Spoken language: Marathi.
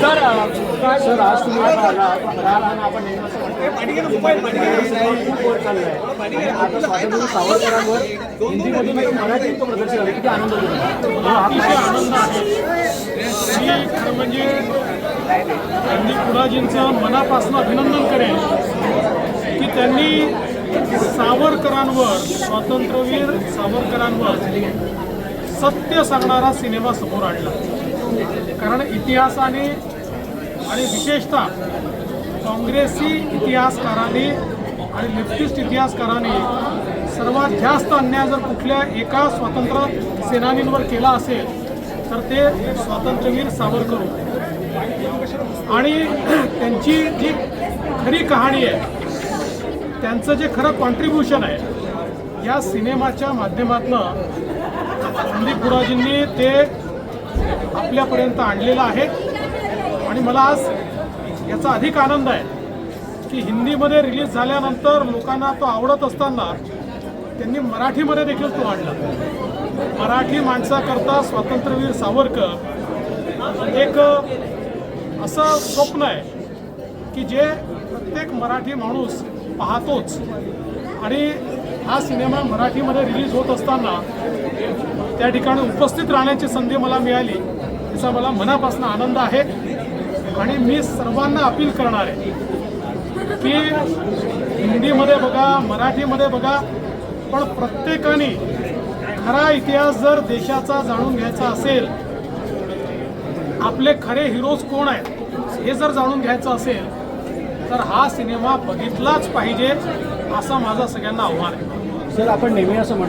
सर सर आज तुम्ही आपण आता स्वातंत्र्य सावरकरांवर हिंदीमधून एक मराठीचं प्रदर्शन झालं. किती आनंद होतो. हा अतिशय आनंद आहे. मी खरं म्हणजे त्यांनी कुडाजींचं मनापासून अभिनंदन करेन की त्यांनी सावरकरांवर स्वातंत्र्यवीर सावरकरांवर सत्य सांगणारा सिनेमा समोर आणला. कारण इतिहासाने आणि विशेषतः काँग्रेसी इतिहासकारांनी आणि लेफ्टिस्ट इतिहासकारांनी सर्वात जास्त अन्याय जर कुठल्या एका स्वातंत्र्य सेनानींवर केला असेल तर ते स्वातंत्र्यवीर सावरकर होते. आणि त्यांची जी खरी कहाणी आहे त्यांचं जे खरं कॉन्ट्रीब्युशन आहे या सिनेमाच्या माध्यमातनं संदीप गुराजींनी ते आपल्यापर्यंत आणलेलं आहे. आणि मला आज याचा अधिक आनंद आहे की हिंदीमध्ये रिलीज झाल्यानंतर लोकांना तो आवडत असताना त्यांनी मराठीमध्ये देखील तो आणला. मराठी माणसाकरता स्वातंत्र्यवीर सावरकर एक असं स्वप्न आहे की जे प्रत्येक मराठी माणूस पाहतोच. आणि हा सिनेमा मराठीमध्ये रिलीज होत असताना त्या ठिकाणी उपस्थित राहण्याची संधी मला मिळाली त्याचा मला मनापासून आनंद आहे. आणि मी सर्वांना अपील करणार आहे की हिंदीमध्ये बघा मराठीमध्ये बघा पण प्रत्येकाने खरा इतिहास जर देशाचा जाणून घ्यायचा असेल आपले खरे हिरोज कोण आहेत हे जर जाणून घ्यायचं असेल तर हा सिनेमा बघितलाच पाहिजे असं माझं सगळ्यांना आव्हान आहे. सर आपण नेहमी असं म्हणतो